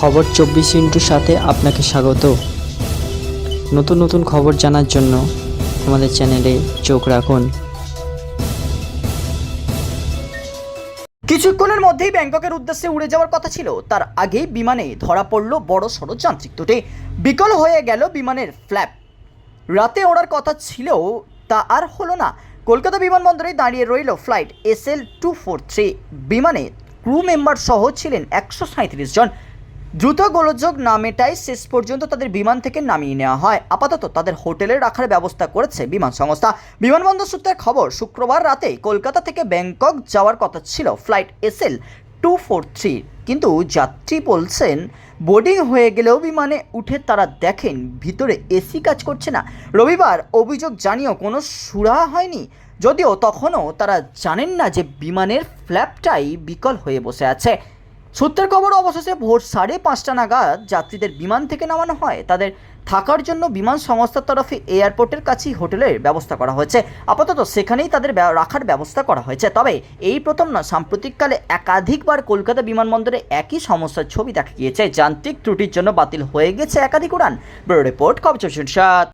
খবর চব্বিশ ইন্টুর সাথে আপনাকে স্বাগত। নতুন নতুন খবর জানার জন্য আমাদের চ্যানেলে চোখ রাখুন। কিছুক্ষণের মধ্যেই ব্যাংককের উদ্দেশ্যে উড়ে যাওয়ার কথা ছিল। তার আগেই বিমানে ধরা পড়ল বড় সড়ো যান্ত্রিক ত্রুটি বিকল হয়ে গেল বিমানের ফ্ল্যাপ। রাতে ওড়ার কথা ছিল তা আর হলো না। কলকাতা বিমানবন্দরে দাঁড়িয়ে রইল flight S L two four three. বিমানে ক্রু মেম্বার সহ ছিলেন একশো সাঁত্রিশ জন। দ্রুত গোলযোগ না মেটায় শেষ পর্যন্ত তাদের বিমান থেকে নামিয়ে নেওয়া হয়। আপাতত তাদের হোটেলে রাখার ব্যবস্থা করেছে বিমান সংস্থা। বিমানবন্দর সূত্রের খবর, শুক্রবার রাতে কলকাতা থেকে ব্যাংকক যাওয়ার কথা ছিল flight S L two four three. কিন্তু যাত্রী বলছেন, বোর্ডিং হয়ে গেলেও বিমানে উঠে তারা দেখেন, ভিতরে এসি কাজ করছে না। রবিবার অভিযোগ জানিয়েও কোনো সুরাহা হয়নি। যদিও তখনও তারা জানেন না যে বিমানের ফ্ল্যাপটাই বিকল হয়ে বসে আছে। সূত্রের খবর অবশেষে ভোর সাড়ে পাঁচটা নাগাদ যাত্রীদের বিমান থেকে নামানো হয়। তাদের থাকার জন্য বিমান সংস্থার তরফে এয়ারপোর্টের কাছেই হোটেলের ব্যবস্থা করা হয়েছে। আপাতত সেখানেই তাদের রাখার ব্যবস্থা করা হয়েছে। তবে এই প্রথম না, সাম্প্রতিককালে একাধিকবার কলকাতা বিমানবন্দরে একই সমস্যার ছবি দেখা গিয়েছে। যান্ত্রিক ত্রুটির জন্য বাতিল হয়ে গেছে একাধিক উড়ান। ব্যুরো রিপোর্ট চৌষট্টি সাত।